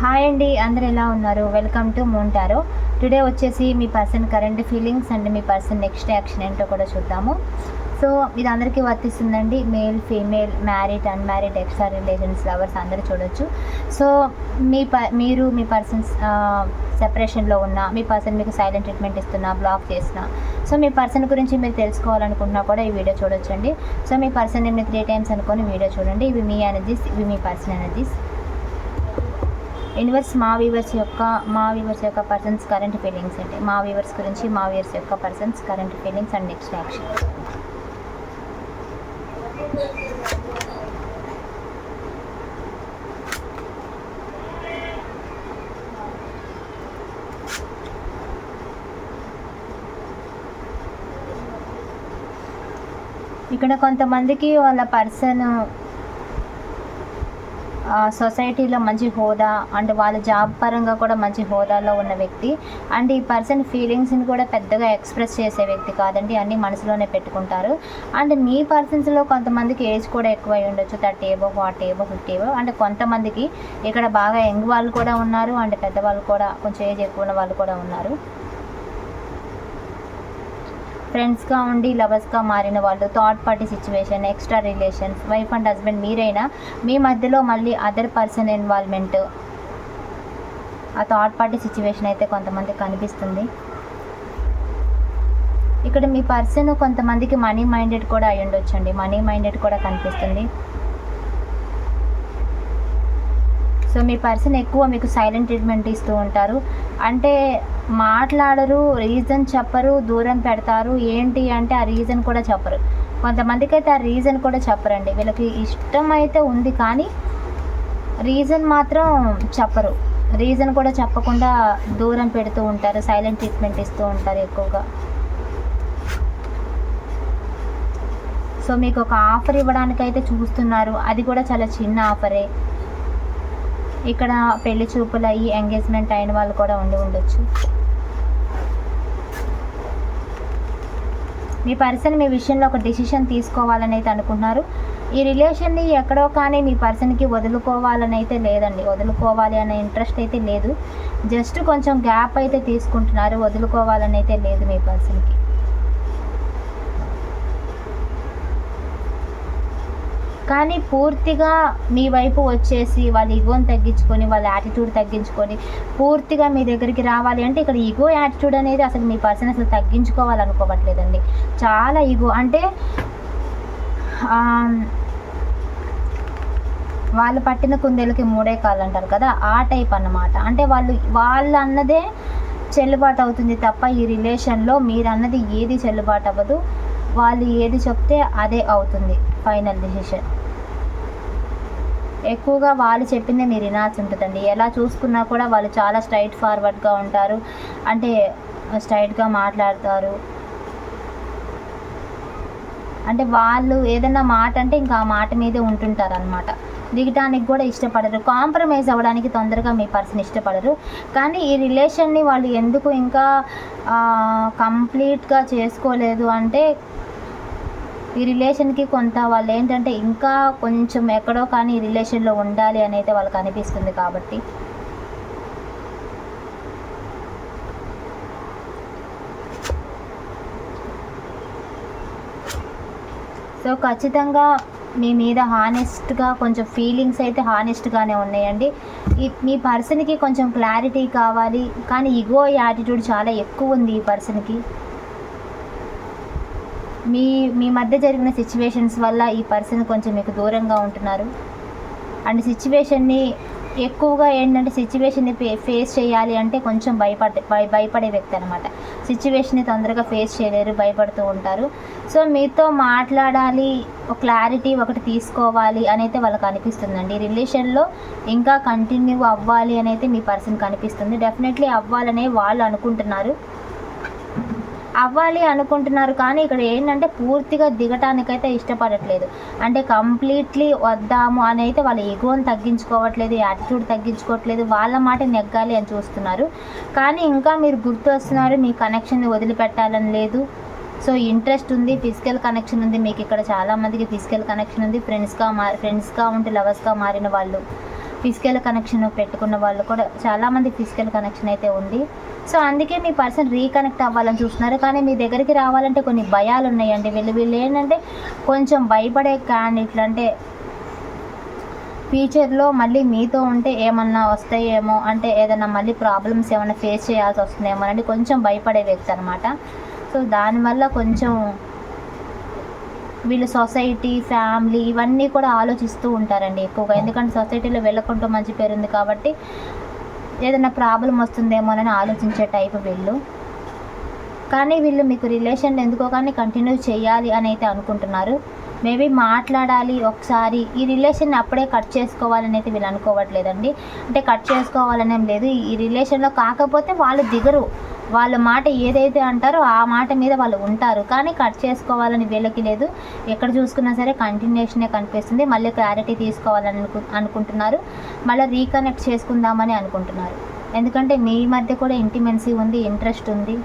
Hi అండి అందరు ఎలా ఉన్నారు? వెల్కమ్ టు మోంటారో టుడే వచ్చేసి మీ పర్సన్ కరెంట్ ఫీలింగ్స్ అండ్ మీ పర్సన్ నెక్స్ట్ యాక్షన్ ఏంటో కూడా చూద్దాము. సో ఇది అందరికీ వర్తిస్తుందండి. Male female married unmarried extra relations lovers అందరూ చూడొచ్చు. సో మీ ప మీరు మీ పర్సన్స్ సెపరేషన్లో ఉన్న మీ పర్సన్ మీకు సైలెంట్ ట్రీట్మెంట్ ఇస్తున్నా బ్లాక్ చేసిన సో మీ పర్సన్ గురించి మీరు తెలుసుకోవాలనుకుంటున్నా కూడా ఈ వీడియో చూడొచ్చండి. సో మీ పర్సన్ నేను త్రీ టైమ్స్ అనుకొని వీడియో చూడండి. ఇవి మీ ఎనర్జీస్ ఇవి మీ పర్సన్ ఎనర్జీస్ యూనివర్స్ మా వీవర్స్ యొక్క మా వీవర్స్ యొక్క పర్సన్స్ కరెంట్ ఫీలింగ్స్ అంటే మా వీవర్స్ గురించి మా వీవర్స్ యొక్క persons current feelings and next action ఇక్కడ కొంతమందికి వాళ్ళ పర్సన్ సొసైటీలో మంచి హోదా అండ్ వాళ్ళ జాబ్ పరంగా కూడా మంచి హోదాలో ఉన్న వ్యక్తి. అండ్ ఈ పర్సన్ ఫీలింగ్స్ని కూడా పెద్దగా ఎక్స్ప్రెస్ చేసే వ్యక్తి కాదండి అన్నీ మనసులోనే పెట్టుకుంటారు. అండ్ మీ పర్సన్స్లో కొంతమందికి ఏజ్ కూడా ఎక్కువ అయి ఉండొచ్చు థర్టీ ఏవో ఫార్టీ ఏవో ఫిఫ్టీ ఏవో. అండ్ కొంతమందికి ఇక్కడ బాగా యంగ్ వాళ్ళు కూడా ఉన్నారు అండ్ పెద్దవాళ్ళు కూడా కొంచెం ఏజ్ ఎక్కువ ఉన్న వాళ్ళు కూడా ఉన్నారు. ఫ్రెండ్స్గా ఉండి లవర్స్గా మారిన వాళ్ళు third party situation extra relations wife and husband మీరైనా మీ మధ్యలో మళ్ళీ అదర్ పర్సన్ ఇన్వాల్వ్మెంట్ ఆ థర్డ్ పార్టీ సిచ్యువేషన్ అయితే కొంతమందికి కనిపిస్తుంది. ఇక్కడ మీ పర్సన్ కొంతమందికి మనీ మైండెడ్ కూడా అయి ఉండొచ్చండి. మనీ మైండెడ్ కూడా కనిపిస్తుంది. సో మీ పర్సన్ ఎక్కువ మీకు సైలెంట్ ట్రీట్మెంట్ ఇస్తూ ఉంటారు. అంటే మాట్లాడరు రీజన్ చెప్పరు దూరం పెడతారు. ఏంటి అంటే ఆ రీజన్ కూడా చెప్పరు. కొంతమందికి అయితే ఆ రీజన్ కూడా చెప్పరండి. వీళ్ళకి ఇష్టం అయితే ఉంది కానీ రీజన్ మాత్రం చెప్పరు. రీజన్ కూడా చెప్పకుండా దూరం పెడుతూ ఉంటారు సైలెంట్ ట్రీట్మెంట్ ఇస్తూ ఉంటారు ఎక్కువగా. సో మీకు ఒక ఆఫర్ ఇవ్వడానికైతే చూస్తున్నారు. అది కూడా చాలా చిన్న ఆఫరే ఇక్కడ పెళ్ళి చూపులు అయ్యి ఎంగేజ్మెంట్ అయిన వాళ్ళు కూడా ఉండి ఉండొచ్చు. మీ పర్సన్ మీ విషయంలో ఒక డిసిషన్ తీసుకోవాలని అయితే అనుకుంటున్నారు. ఈ రిలేషన్ని ఎక్కడో కానీ మీ పర్సన్కి వదులుకోవాలని అయితే లేదండి. వదులుకోవాలి అనే ఇంట్రెస్ట్ అయితే లేదు. జస్ట్ కొంచెం గ్యాప్ అయితే తీసుకుంటున్నారు. వదులుకోవాలని అయితే లేదు మీ పర్సన్కి కానీ పూర్తిగా మీ వైపు వచ్చేసి వాళ్ళ ఈగోని తగ్గించుకొని వాళ్ళ యాటిట్యూడ్ తగ్గించుకొని పూర్తిగా మీ దగ్గరికి రావాలి అంటే ఇక్కడ ఈగో యాటిట్యూడ్ అనేది అసలు మీ పర్సన్ అసలు తగ్గించుకోవాలనుకోవట్లేదండి. చాలా ఈగో అంటే వాళ్ళు పట్టిన కుందేలకి మూడే కాళ్ళు అంటారు కదా ఆ టైప్ అన్నమాట. అంటే వాళ్ళు వాళ్ళు అన్నదే చెల్లుబాటు అవుతుంది తప్ప ఈ రిలేషన్లో మీరు అన్నది ఏది చెల్లుబాటు అవ్వదు. వాళ్ళు ఏది చెప్తే అదే అవుతుంది ఫైనల్ డిసిషన్ ఎక్కువగా వాళ్ళు చెప్పిందే మీరు వినాల్సి ఉంటుందండి. ఎలా చూసుకున్నా కూడా వాళ్ళు చాలా స్ట్రైట్ ఫార్వర్డ్గా ఉంటారు. అంటే స్ట్రైట్గా మాట్లాడతారు. అంటే వాళ్ళు ఏదైనా మాట అంటే ఇంకా ఆ మాట మీదే ఉంటుంటారు అనమాట దిగటానికి కూడా ఇష్టపడరు. కాంప్రమైజ్ అవ్వడానికి తొందరగా మీ పర్సన్ ఇష్టపడరు. కానీ ఈ రిలేషన్ని వాళ్ళు ఎందుకు ఇంకా కంప్లీట్గా చేసుకోలేదు అంటే ఈ రిలేషన్కి కొంత వాళ్ళు ఏంటంటే ఇంకా కొంచెం ఎక్కడో కానీ ఈ రిలేషన్లో ఉండాలి అని అయితే వాళ్ళకి అనిపిస్తుంది కాబట్టి. సో ఖచ్చితంగా మీ మీద హానెస్ట్గా కొంచెం ఫీలింగ్స్ అయితే హానెస్ట్గానే ఉన్నాయండి. ఈ మీ పర్సన్కి కొంచెం క్లారిటీ కావాలి కానీ ఇగో యాటిట్యూడ్ చాలా ఎక్కువ ఉంది ఈ పర్సన్కి మీ మీ మధ్య జరిగిన సిచ్యువేషన్స్ వల్ల ఈ పర్సన్ కొంచెం మీకు దూరంగా ఉంటున్నారు. అండ్ సిచ్యువేషన్ని ఎక్కువగా ఏంటంటే సిచ్యువేషన్ని ఫేస్ చేయాలి అంటే కొంచెం భయపడే భయపడే వ్యక్తి అనమాట సిచ్యువేషన్ని తొందరగా ఫేస్ చేయలేరు భయపడుతూ ఉంటారు. సో మీతో మాట్లాడాలి ఒక క్లారిటీ ఒకటి తీసుకోవాలి అనైతే వాళ్ళకి అనిపిస్తుందండి. రిలేషన్లో ఇంకా కంటిన్యూ అవ్వాలి అనైతే మీ పర్సన్ కనిపిస్తుంది డెఫినెట్లీ అవ్వాలనే వాళ్ళు అనుకుంటున్నారు. అవ్వాలి అనుకుంటున్నారు కానీ ఇక్కడ ఏంటంటే పూర్తిగా దిగటానికైతే ఇష్టపడట్లేదు. అంటే కంప్లీట్లీ వద్దాము అని అయితే వాళ్ళ ఈగోని తగ్గించుకోవట్లేదు యాటిట్యూడ్ తగ్గించుకోవట్లేదు వాళ్ళ మాట నెగ్గాలి అని చూస్తున్నారు. కానీ ఇంకా మీరు గుర్తు వస్తున్నారు మీ కనెక్షన్ని వదిలిపెట్టాలని లేదు. సో ఇంట్రెస్ట్ ఉంది ఫిజికల్ కనెక్షన్ ఉంది. మీకు ఇక్కడ చాలామందికి ఫిజికల్ కనెక్షన్ ఉంది. ఫ్రెండ్స్గా మా ఫ్రెండ్స్గా ఉంటే లవర్స్గా మారిన వాళ్ళు ఫిజికల్ కనెక్షన్ పెట్టుకున్న వాళ్ళు కూడా చాలామంది ఫిజికల్ కనెక్షన్ అయితే ఉంది. సో అందుకే మీ పర్సన్ రీకనెక్ట్ అవ్వాలని చూస్తున్నారు. కానీ మీ దగ్గరికి రావాలంటే కొన్ని భయాలు ఉన్నాయండి. వీళ్ళు వీళ్ళు ఏంటంటే కొంచెం భయపడే కానీ ఇట్లా అంటే ఫ్యూచర్లో మళ్ళీ మీతో ఉంటే ఏమన్నా వస్తాయేమో అంటే ఏదైనా మళ్ళీ ప్రాబ్లమ్స్ ఏమైనా ఫేస్ చేయాల్సి వస్తుందేమో అని కొంచెం భయపడే వ్యక్తి అనమాట సో దానివల్ల కొంచెం వీళ్ళు సొసైటీ ఫ్యామిలీ ఇవన్నీ కూడా ఆలోచిస్తూ ఉంటారండి ఎక్కువగా. ఎందుకంటే సొసైటీలో వెళ్ళకుండా మంచి పేరు ఉంది కాబట్టి ఏదైనా ప్రాబ్లం వస్తుందేమోనని ఆలోచించే టైప్ వీళ్ళు. కానీ వీళ్ళు మీకు రిలేషన్ ఎందుకో కానీ కంటిన్యూ చేయాలి అని అయితే అనుకుంటున్నారు. మేబీ మాట్లాడాలి ఒకసారి. ఈ రిలేషన్ అప్పుడే కట్ చేసుకోవాలని అయితే వీళ్ళు అనుకోవట్లేదండి. అంటే కట్ చేసుకోవాలనేం లేదు. ఈ రిలేషన్లో కాకపోతే వాళ్ళు దిగరు. వాళ్ళ మాట ఏదైతే అంటారో ఆ మాట మీద వాళ్ళు ఉంటారు. కానీ కట్ చేసుకోవాలని వీళ్ళకి లేదు. ఎక్కడ చూసుకున్నా సరే కంటిన్యూషనే కనిపిస్తుంది. మళ్ళీ క్లారిటీ తీసుకోవాలని అనుకు అనుకుంటున్నారు. మళ్ళీ రీకనెక్ట్ చేసుకుందామని అనుకుంటున్నారు. ఎందుకంటే మీ మధ్య కూడా ఇంటిమెన్సీ ఉంది ఇంట్రెస్ట్ ఉంది.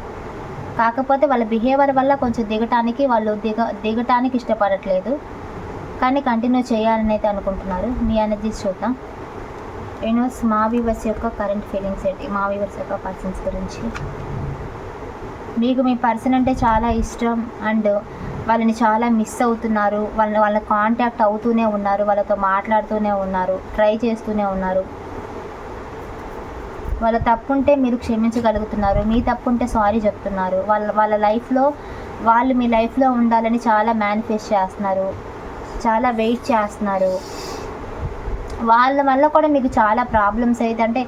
కాకపోతే వాళ్ళ బిహేవియర్ వల్ల కొంచెం దిగటానికి వాళ్ళు దిగ దిగటానికి ఇష్టపడట్లేదు. కానీ కంటిన్యూ చేయాలని అయితే అనుకుంటున్నారు. మీ ఎనర్జీస్ చూద్దాం. యూనివర్స్ మా వ్యూవర్స్ యొక్క కరెంట్ ఫీలింగ్స్ ఏంటి? మా వ్యూవర్స్ యొక్క పర్సన్స్ గురించి. మీకు మీ పర్సన్ అంటే చాలా ఇష్టం అండ్ వాళ్ళని చాలా మిస్ అవుతున్నారు. వాళ్ళని వాళ్ళ కాంటాక్ట్ అవుతూనే ఉన్నారు. వాళ్ళతో మాట్లాడుతూనే ఉన్నారు. ట్రై చేస్తూనే ఉన్నారు. వాళ్ళ తప్పుంటే మీరు క్షమించగలుగుతున్నారు. మీ తప్పుంటే సారీ చెప్తున్నారు. వాళ్ళ వాళ్ళ లైఫ్లో వాళ్ళు మీ లైఫ్లో ఉండాలని చాలా మేనిఫెస్ట్ చేస్తున్నారు. చాలా వెయిట్ చేస్తున్నారు. వాళ్ళ వల్ల కూడా మీకు చాలా ప్రాబ్లమ్స్ అయితే అంటే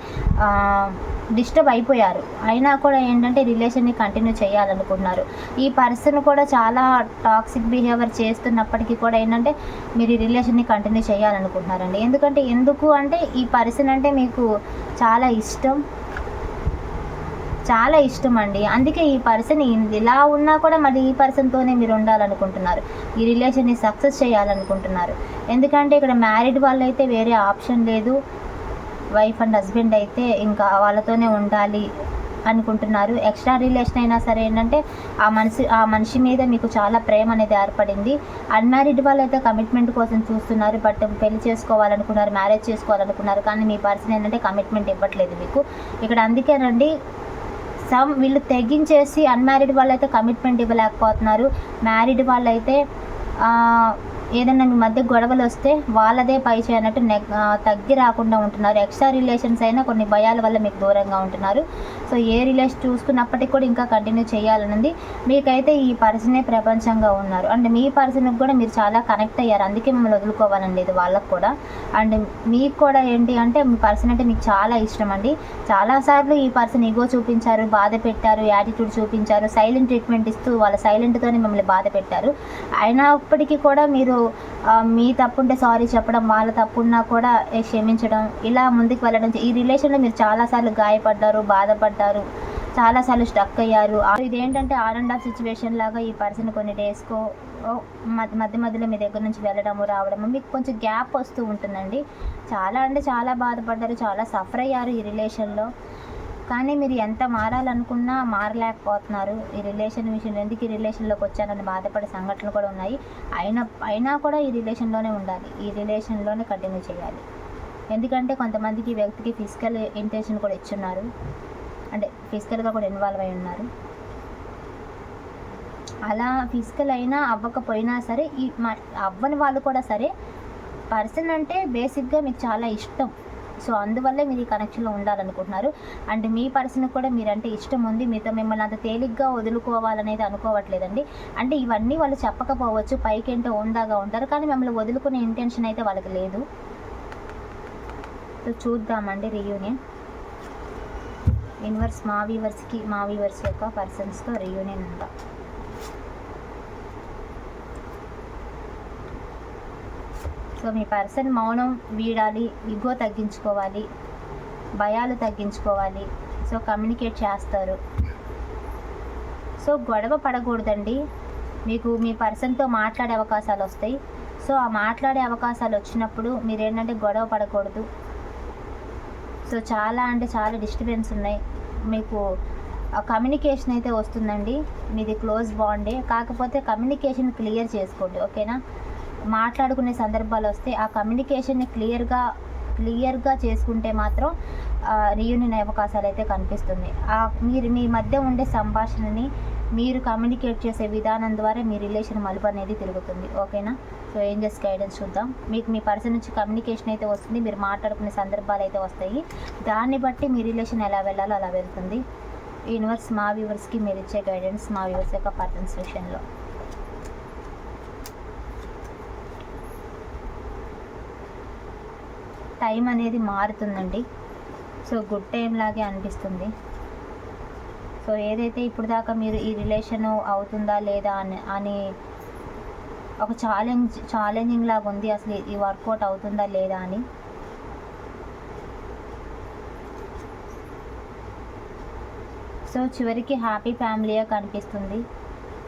డిస్టర్బ్ అయిపోయారు. అయినా కూడా ఏంటంటే రిలేషన్ని కంటిన్యూ చేయాలనుకుంటున్నారు. ఈ పర్సన్ కూడా చాలా టాక్సిక్ బిహేవియర్ చేస్తున్నప్పటికీ కూడా ఏంటంటే మీరు ఈ రిలేషన్ని కంటిన్యూ చేయాలనుకుంటున్నారండి. ఎందుకంటే ఎందుకు అంటే ఈ పర్సన్ అంటే మీకు చాలా ఇష్టం. చాలా ఇష్టం అండి అందుకే ఈ పర్సన్ ఇలా ఉన్నా కూడా మళ్ళీ ఈ పర్సన్తోనే మీరు ఉండాలనుకుంటున్నారు. ఈ రిలేషన్ని సక్సెస్ చేయాలనుకుంటున్నారు. ఎందుకంటే ఇక్కడ మ్యారీడ్ వాళ్ళు అయితే వేరే ఆప్షన్ లేదు. వైఫ్ అండ్ హస్బెండ్ అయితే ఇంకా వాళ్ళతోనే ఉండాలి అనుకుంటున్నారు. ఎక్స్ట్రా రిలేషన్ అయినా సరే ఏంటంటే ఆ మనిషి ఆ మనిషి మీద మీకు చాలా ప్రేమ అనేది ఏర్పడింది. అన్మ్యారీడ్ వాళ్ళు అయితే కమిట్మెంట్ కోసం చూస్తున్నారు బట్ పెళ్ళి చేసుకోవాలనుకున్నారు మ్యారేజ్ చేసుకోవాలనుకున్నారు కానీ మీ పర్సన్ ఏంటంటే కమిట్మెంట్ ఇవ్వట్లేదు మీకు. ఇక్కడ అందుకేనండి సమ్ వీళ్ళు తెగించేసి అన్మ్యారీడ్ వాళ్ళు అయితే కమిట్మెంట్ ఇవ్వలేకపోతున్నారు. మ్యారీడ్ వాళ్ళు అయితే ఏదైనా మీ మధ్య గొడవలు వస్తే వాళ్ళదే పై చేయనట్టు నెగ్ తగ్గి రాకుండా ఉంటున్నారు. ఎక్స్ట్రా రిలేషన్స్ అయినా కొన్ని భయాల వల్ల మీకు దూరంగా ఉంటున్నారు. సో ఏ రిలేషన్ చూసుకున్నప్పటికీ కూడా ఇంకా కంటిన్యూ చేయాలనుంది. మీకైతే ఈ పర్సనే ప్రపంచంగా ఉన్నారు. అండ్ మీ పర్సన్కి కూడా మీరు చాలా కనెక్ట్ అయ్యారు. అందుకే మిమ్మల్ని వదులుకోవాలని లేదు వాళ్ళకు కూడా. అండ్ మీకు కూడా ఏంటి అంటే మీ పర్సన్ అంటే మీకు చాలా ఇష్టం అండి. చాలాసార్లు ఈ పర్సన్ ఈగో చూపించారు బాధ పెట్టారు యాటిట్యూడ్ చూపించారు సైలెంట్ ట్రీట్మెంట్ ఇస్తూ వాళ్ళ సైలెంట్తోనే మిమ్మల్ని బాధ పెట్టారు. అయినప్పటికీ కూడా మీరు మీ తప్పుంటే సారీ చెప్పడం వాళ్ళ తప్పున్నా కూడా క్షమించడం ఇలా ముందుకు వెళ్ళడం ఈ రిలేషన్లో మీరు చాలాసార్లు గాయపడ్డారు బాధపడ్డారు చాలాసార్లు స్టక్ అయ్యారు. ఇదేంటంటే ఆర్ అండ్ ఆఫ్ సిచ్యువేషన్ లాగా ఈ పర్సన్ కొన్ని డేస్కో మధ్య మధ్య మధ్యలో మీ దగ్గర నుంచి వెళ్ళడము రావడము మీకు కొంచెం గ్యాప్ వస్తూ ఉంటుందండి. చాలా అంటే చాలా బాధపడ్డారు చాలా సఫర్ అయ్యారు ఈ రిలేషన్లో. కానీ మీరు ఎంత మారాలనుకున్నా మారలేకపోతున్నారు ఈ రిలేషన్ విషయం ఎందుకు ఈ రిలేషన్లోకి వచ్చానని బాధపడే సంఘటనలు కూడా ఉన్నాయి. అయినా అయినా కూడా ఈ రిలేషన్లోనే ఉండాలి. ఈ రిలేషన్లోనే కంటిన్యూ చేయాలి. ఎందుకంటే కొంతమందికి ఈ వ్యక్తికి ఫిజికల్ ఇంటెన్షన్ కూడా ఇచ్చున్నారు. అంటే ఫిజికల్గా కూడా ఇన్వాల్వ్ అయి ఉన్నారు. అలా ఫిజికల్ అయినా అవ్వకపోయినా సరే ఈ అవ్వని వాళ్ళు కూడా సరే పర్సన్ అంటే బేసిక్గా మీకు చాలా ఇష్టం. సో అందువల్లే మీరు ఈ కనెక్షన్లో ఉండాలనుకుంటున్నారు. అండ్ మీ పర్సన్కి కూడా మీరంటే ఇష్టం ఉంది. మీతో మిమ్మల్ని అంత తేలిగ్గా వదులుకోవాలనేది అనుకోవట్లేదండి. అంటే ఇవన్నీ వాళ్ళు చెప్పకపోవచ్చు పైకి ఉందాగా ఉంటారు. కానీ మిమ్మల్ని వదులుకునే ఇంటెన్షన్ అయితే వాళ్ళకి లేదు. సో చూద్దామండి రీయూనియన్ ఇన్వర్స్ మా వీవర్స్కి మా వీవర్స్ యొక్క పర్సన్స్తో రీయూనియన్ ఉందా సో మీ పర్సన్ మౌనం వీడాలి ఇగో తగ్గించుకోవాలి భయాలు తగ్గించుకోవాలి సో కమ్యూనికేట్ చేస్తారు. సో గొడవ పడకూడదండి. మీకు మీ పర్సన్తో మాట్లాడే అవకాశాలు వస్తాయి. సో ఆ మాట్లాడే అవకాశాలు వచ్చినప్పుడు మీరు ఏంటంటే గొడవ పడకూడదు. సో చాలా అంటే చాలా డిస్టర్బెన్స్ ఉన్నాయి. మీకు కమ్యూనికేషన్ అయితే వస్తుందండి. మీది క్లోజ్ బాండే. కాకపోతే కమ్యూనికేషన్ క్లియర్ చేసుకోండి ఓకేనా? మాట్లాడుకునే సందర్భాలు వస్తే ఆ కమ్యూనికేషన్ని క్లియర్గా క్లియర్గా చేసుకుంటే మాత్రం రీయూనియన్ అవకాశాలు అయితే కనిపిస్తుంది. ఆ మీరు మీ మధ్య ఉండే సంభాషణని మీరు కమ్యూనికేట్ చేసే విధానం ద్వారా మీ రిలేషన్ మలుపు అనేది తిరుగుతుంది. ఓకేనా? సో ఏంజెస్ గైడెన్స్ చూద్దాం. మీకు మీ పర్సన్ నుంచి కమ్యూనికేషన్ అయితే వస్తుంది. మీరు మాట్లాడుకునే సందర్భాలు అయితే వస్తాయి. దాన్ని బట్టి మీ రిలేషన్ ఎలా వెళ్ళాలో అలా వెళ్తుంది. యూనివర్స్ మా వ్యూవర్స్కి మీరు ఇచ్చే గైడెన్స్ మా వ్యూవర్స్ యొక్క పర్సన్స్ విషయంలో. టైం అనేది మారుతుందండి. సో గుడ్ టైం లాగే అనిపిస్తుంది. సో ఏదైతే ఇప్పుడు దాకా మీరు ఈ రిలేషన్ అవుతుందా లేదా అని అని ఒక ఛాలెంజ్ ఛాలెంజింగ్ లాగా ఉంది అసలు ఈ వర్కౌట్ అవుతుందా లేదా అని. సో చివరికి హ్యాపీ ఫ్యామిలీయే కనిపిస్తుంది.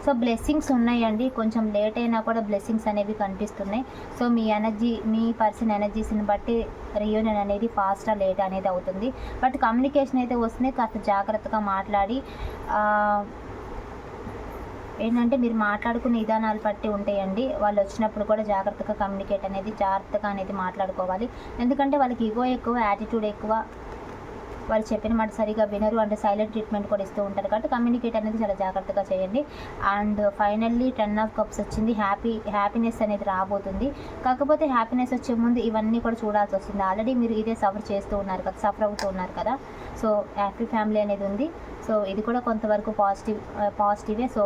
సో బ్లెస్సింగ్స్ ఉన్నాయండి. కొంచెం లేట్ అయినా కూడా బ్లెస్సింగ్స్ అనేవి కనిపిస్తున్నాయి. సో మీ ఎనర్జీ మీ పర్సన్ ఎనర్జీస్ని బట్టి రియూనియన్ అనేది ఫాస్టా లేట్ అనేది అవుతుంది. బట్ కమ్యూనికేషన్ అయితే వస్తుంది. కాస్త జాగ్రత్తగా మాట్లాడి ఏంటంటే మీరు మాట్లాడుకునే విధానాలు బట్టి ఉంటాయండి. వాళ్ళు వచ్చినప్పుడు కూడా జాగ్రత్తగా కమ్యూనికేట్ అనేది జాగ్రత్తగా అనేది మాట్లాడుకోవాలి. ఎందుకంటే వాళ్ళకి ఇగో ఎక్కువ యాటిట్యూడ్ ఎక్కువ వాళ్ళు చెప్పిన మాట సరిగా వినరు అంటే సైలెంట్ ట్రీట్మెంట్ కూడా ఇస్తూ ఉంటారు. కాబట్టి కమ్యూనికేట్ అనేది చాలా జాగ్రత్తగా చేయండి. And finally ten of cups వచ్చింది. హ్యాపీ హ్యాపీనెస్ అనేది రాబోతుంది. కాకపోతే హ్యాపీనెస్ వచ్చే ముందు ఇవన్నీ కూడా చూడాల్సి వస్తుంది. ఆల్రెడీ మీరు ఇదే సఫర్ చేస్తూ ఉన్నారు కదా సఫర్ అవుతూ ఉన్నారు కదా. సో హ్యాపీ ఫ్యామిలీ అనేది ఉంది. సో ఇది కూడా కొంతవరకు పాజిటివ్ పాజిటివే సో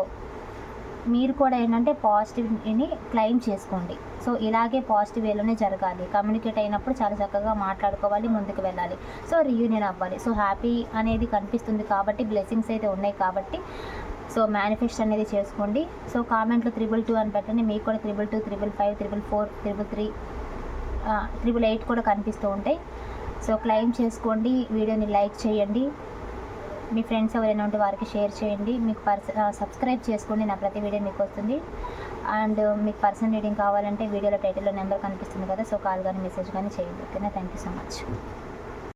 మీరు కూడా ఏంటంటే పాజిటివ్ని క్లెయిమ్ చేసుకోండి. సో ఇలాగే పాజిటివ్ వేలోనే జరగాలి. కమ్యూనికేట్ అయినప్పుడు చాలా చక్కగా మాట్లాడుకోవాలి ముందుకు వెళ్ళాలి. సో రీయూనియన్ అవ్వాలి. సో హ్యాపీ అనేది కనిపిస్తుంది కాబట్టి బ్లెస్సింగ్స్ అయితే ఉన్నాయి కాబట్టి సో మేనిఫెస్ట్ అనేది చేసుకోండి. సో కామెంట్లో త్రిబుల్ టూ అని పెట్టండి. మీకు కూడా triple two triple five triple four triple three triple eight కూడా కనిపిస్తూ ఉంటాయి. సో క్లెయిమ్ చేసుకోండి. వీడియోని లైక్ చేయండి. మీ ఫ్రెండ్స్ ఎవరైనా ఉంటే వారికి షేర్ చేయండి. మీకు పర్స సబ్స్క్రైబ్ చేసుకోండి. నా ప్రతి వీడియో మీకు వస్తుంది. అండ్ మీకు పర్సనల్ రీడింగ్ కావాలంటే వీడియోలో టైటిల్లో నెంబర్ కనిపిస్తుంది కదా సో కాల్ కానీ మెసేజ్ కానీ చేయండి. ఓకేనా? Thank you so much.